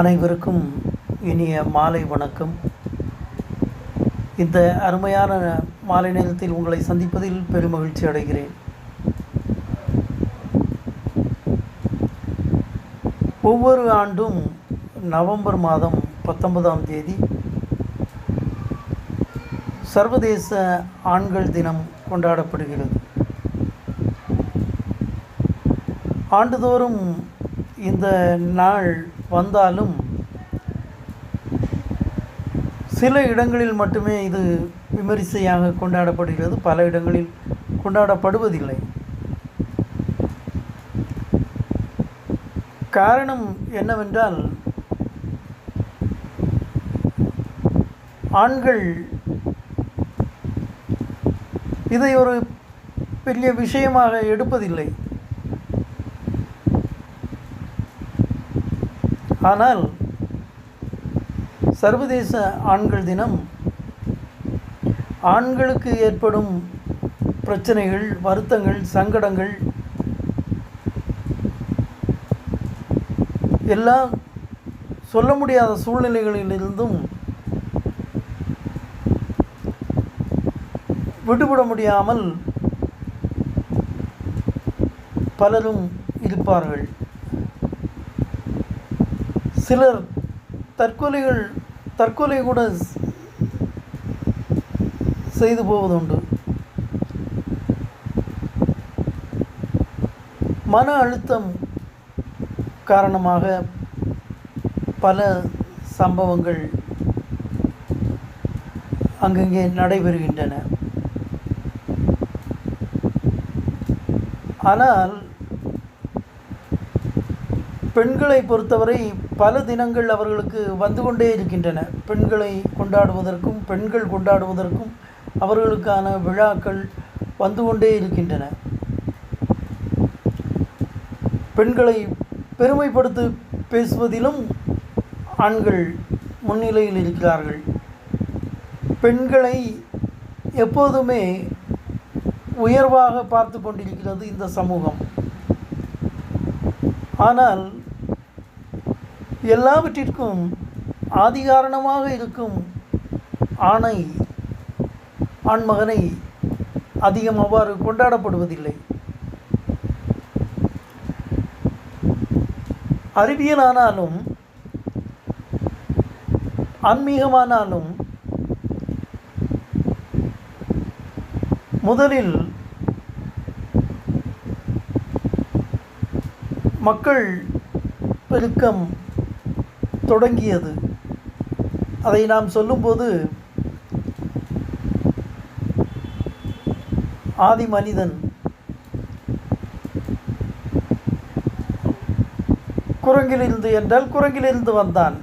அனைவருக்கும் இனிய மாலை வணக்கம். இந்த அருமையான மாலை நேரத்தில் உங்களை சந்திப்பதில் பெருமகிழ்ச்சி அடைகிறேன். ஒவ்வொரு ஆண்டும் நவம்பர் மாதம் பத்தொன்பதாம் தேதி சர்வதேச ஆண்கள் தினம் கொண்டாடப்படுகிறது. ஆண்டுதோறும் இந்த நாள் வந்தாலும் சில இடங்களில் மட்டுமே இது விமரிசையாக கொண்டாடப்படுகிறது. பல இடங்களில் கொண்டாடப்படுவதில்லை. காரணம் என்னவென்றால் ஆண்கள் இதை ஒரு பெரிய விஷயமாக எடுப்பதில்லை. ஆனால் சர்வதேச ஆண்கள் தினம் ஆண்களுக்கு ஏற்படும் பிரச்சனைகள் வருத்தங்கள் சங்கடங்கள் எல்லாம் சொல்ல முடியாத சூழ்நிலைகளிலிருந்தும் விடுபட முடியாமல் பலரும் இருப்பார்கள். சிலர் தற்கொலைகள் தற்கொலை கூட செய்து போவதுண்டு. மன அழுத்தம் காரணமாக பல சம்பவங்கள் அங்கங்கே நடைபெறுகின்றன. ஆனால் பெண்களை பொறுத்தவரை பல தினங்கள் அவர்களுக்கு வந்து கொண்டே இருக்கின்றன. பெண்களை கொண்டாடுவதற்கும் பெண்கள் கொண்டாடுவதற்கும் அவர்களுக்கான விழாக்கள் வந்து கொண்டே இருக்கின்றன. பெண்களை பெருமைப்படுத்தி பேசுவதிலும் ஆண்கள் முன்னிலையில் இருக்கிறார்கள். பெண்களை எப்போதுமே உயர்வாக பார்த்து கொண்டிருக்கிறது இந்த சமூகம். ஆனால் எல்லாவற்றிற்கும் ஆதிகாரணமாக இருக்கும் ஆணை ஆண்மகனை அதிகம் அவ்வாறு கொண்டாடப்படுவதில்லை. அறிவியலானாலும் ஆன்மீகமானாலும் முதலில் மக்கள் பெருக்கம் தொடங்கியது. அதை நாம் சொல்லும்போது ஆதி மனிதன் குரங்கிலிருந்து என்றால் குரங்கிலிருந்து வந்தான்.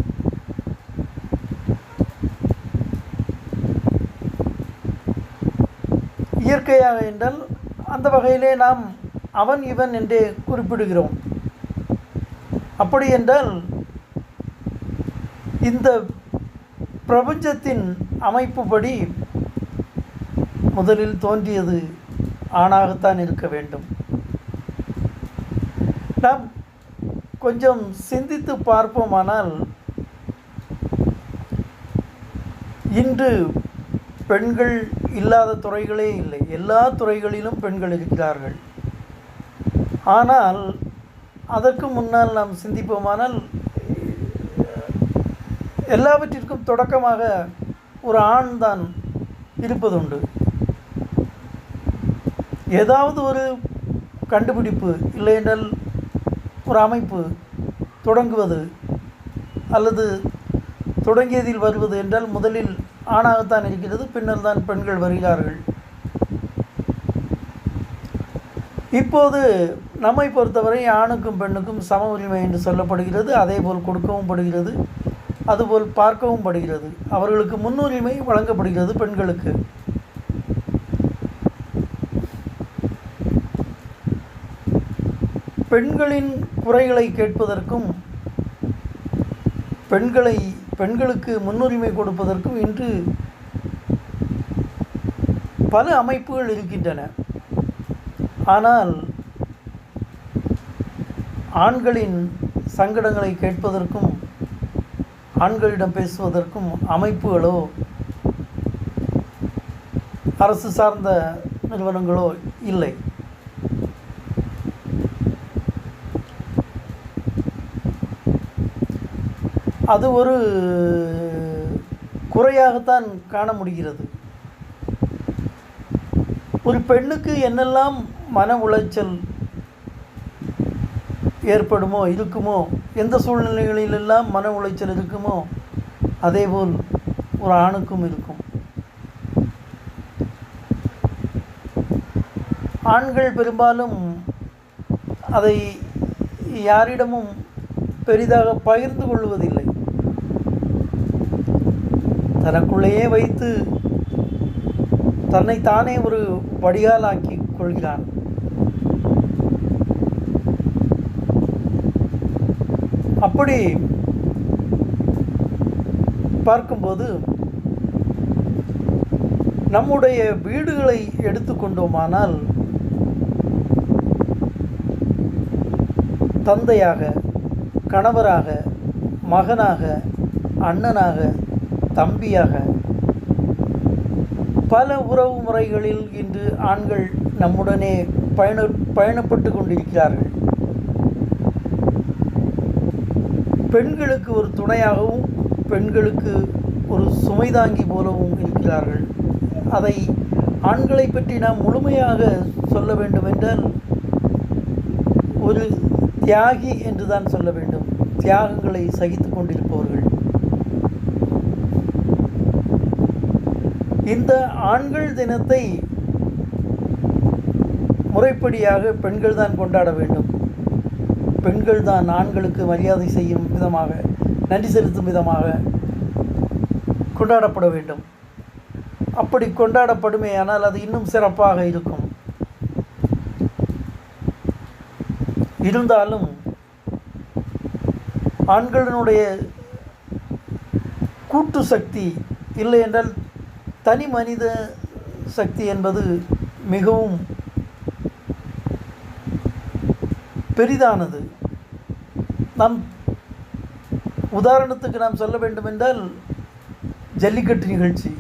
இயற்கையாக என்றால் அந்த வகையிலே நாம் அவன் இவன் என்றே குறிப்பிடுகிறோம். அப்படி என்றால் இந்த பிரபஞ்சத்தின் அமைப்புப்படி முதலில் தோன்றியது ஆணாகத்தான் இருக்க வேண்டும். நாம் கொஞ்சம் சிந்தித்து பார்ப்போமானால் இன்று பெண்கள் இல்லாத துறைகளே இல்லை. எல்லா துறைகளிலும் பெண்கள் இருக்கிறார்கள். ஆனால் அதற்கு முன்னால் நாம் சிந்திப்போமானால் எல்லாவற்றிற்கும் தொடக்கமாக ஒரு ஆண் தான் இருப்பதுண்டு. ஏதாவது ஒரு கண்டுபிடிப்பு இல்லையென்றால் ஒரு அமைப்பு தொடங்குவது அல்லது தொடங்கியதில் வருவது என்றால் முதலில் ஆணாகத்தான் இருக்கிறது பின்னர் தான் பெண்கள் வருகிறார்கள். இப்போது நம்மை பொறுத்தவரை ஆணுக்கும் பெண்ணுக்கும் சம உரிமை என்று சொல்லப்படுகிறது அதேபோல் கொடுக்கவும் படுகிறது. அதுபோல் பார்க்கவும் படுகிறது. அவர்களுக்கு முன்னுரிமை வழங்கப்படுகிறது பெண்களுக்கு. பெண்களின் குறைகளை கேட்பதற்கும் பெண்களை பெண்களுக்கு முன்னுரிமை கொடுப்பதற்கும் இன்று பல அமைப்புகள் இருக்கின்றன. ஆனால் ஆண்களின் சங்கடங்களை கேட்பதற்கும் ஆண்களிடம் பேசுவதற்கும் அமைப்புகளோ அரசு சார்ந்த நிறுவனங்களோ இல்லை. அது ஒரு குறையாகத்தான் காண முடிகிறது. ஒரு பெண்ணுக்கு என்னெல்லாம் மன உளைச்சல் ஏற்படுமோ இருக்குமோ எந்த சூழ்நிலைகளிலெல்லாம் மன உளைச்சல் இருக்குமோ அதேபோல் ஒரு ஆணுக்கும் இருக்கும். ஆண்கள் பெரும்பாலும் அதை யாரிடமும் பெரிதாக பகிர்ந்து கொள்வதில்லை. தனக்குள்ளேயே வைத்து தன்னை தானே ஒரு வடிகாலாக்கி கொள்கிறான். அப்படி பார்க்கும்போது நம்முடைய வீடுகளை எடுத்துக்கொண்டோமானால் தந்தையாக கணவராக மகனாக அண்ணனாக தம்பியாக பல உறவு முறைகளில் இன்று ஆண்கள் நம்முடனே பயண பயணப்பட்டு கொண்டிருக்கிறார்கள். பெண்களுக்கு ஒரு துணையாகவும் பெண்களுக்கு ஒரு சுமைதாங்கி போலவும் இருக்கிறார்கள். அதை ஆண்களை பற்றி நாம் முழுமையாக சொல்ல வேண்டுமென்றால் ஒரு தியாகி என்று தான் சொல்ல வேண்டும். தியாகங்களை சகித்து கொண்டிருப்பவர்கள். இந்த ஆண்கள் தினத்தை முறைப்படியாக பெண்கள் தான் கொண்டாட வேண்டும். பெண்கள் தான் ஆண்களுக்கு மரியாதை செய்யும் விதமாக நன்றி செலுத்தும் விதமாக கொண்டாடப்பட வேண்டும். அப்படி கொண்டாடப்படுமே ஆனால் அது இன்னும் சிறப்பாக இருக்கும். இருந்தாலும் ஆண்களினுடைய கூட்டு சக்தி இல்லை என்றால் தனி மனித சக்தி என்பது மிகவும் பெரிதானது? நாம் உதாரணத்துக்கு நாம் சொல்ல வேண்டுமென்றால் ஜல்லிக்கட்டு நிகழ்ச்சி.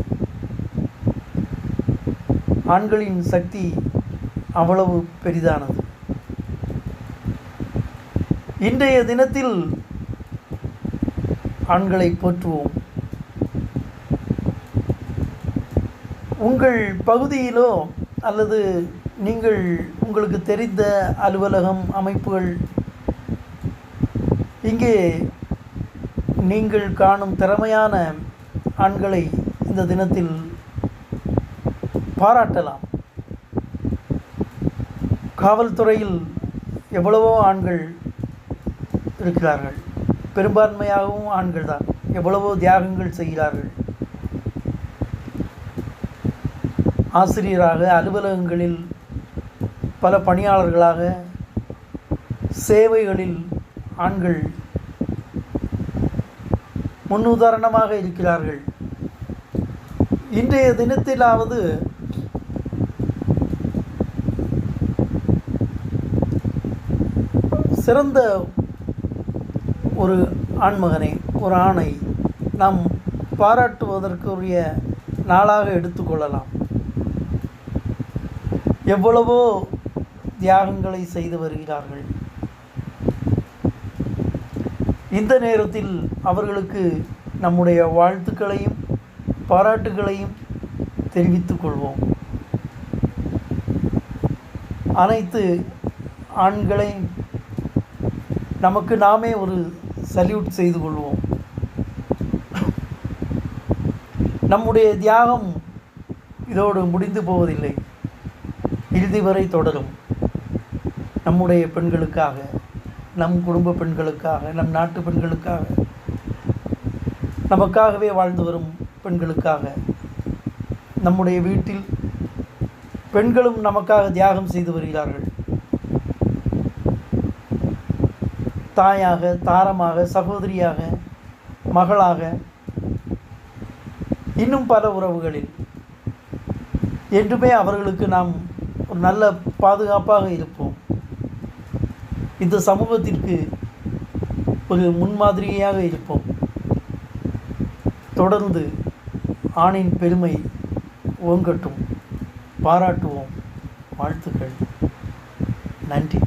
ஆண்களின் சக்தி அவ்வளவு பெரிதானது. இன்றைய தினத்தில் ஆண்களை போற்றுவோம். உங்கள் பகுதியிலோ அல்லது நீங்கள் உங்களுக்கு தெரிந்த அலுவலகம் அமைப்புகள்? இங்கே நீங்கள் காணும் திறமையான ஆண்களை இந்த தினத்தில் பாராட்டலாம். காவல்துறையில் எவ்வளவோ ஆண்கள் இருக்கிறார்கள். பெரும்பான்மையாகவும் ஆண்கள் தான். எவ்வளவோ தியாகங்கள் செய்கிறார்கள். ஆசிரியராக அலுவலகங்களில் பல பணியாளர்களாக சேவைகளில் ஆண்கள் முன்னுதாரணமாக இருக்கிறார்கள். இன்றைய தினத்திலாவது சிறந்த ஒரு ஆண்மகனை ஒரு ஆணை நாம் பாராட்டுவதற்குரிய நாளாக எடுத்துக்கொள்ளலாம் எவ்வளவோ தியாகங்களை செய்து வருகிறார்கள். இந்த நேரத்தில் அவர்களுக்கு நம்முடைய வாழ்த்துக்களையும் பாராட்டுகளையும் தெரிவித்துக் கொள்வோம். அனைத்து ஆண்களையும் நமக்கு நாமே ஒரு சல்யூட் செய்து கொள்வோம். நம்முடைய தியாகம் இதோடு முடிந்து போவதில்லை. இறுதி வரை தொடரும். நம்முடைய பெண்களுக்காக நம் குடும்ப பெண்களுக்காக நம் நாட்டு பெண்களுக்காக நமக்காகவே வாழ்ந்து வரும் பெண்களுக்காக நம்முடைய வீட்டில் பெண்களும் நமக்காக தியாகம் செய்து வருகிறார்கள். தாயாக தாரமாக சகோதரியாக மகளாக இன்னும் பல உறவுகளில் என்றுமே அவர்களுக்கு நாம் ஒரு நல்ல பாதுகாப்பாக இருப்போம். இந்த சமூகத்திற்கு ஒரு முன்மாதிரியாக இருப்போம். தொடர்ந்து ஆணின் பெருமை ஓங்கட்டும். பாராட்டுவோம். வாழ்த்துக்கள். நன்றி.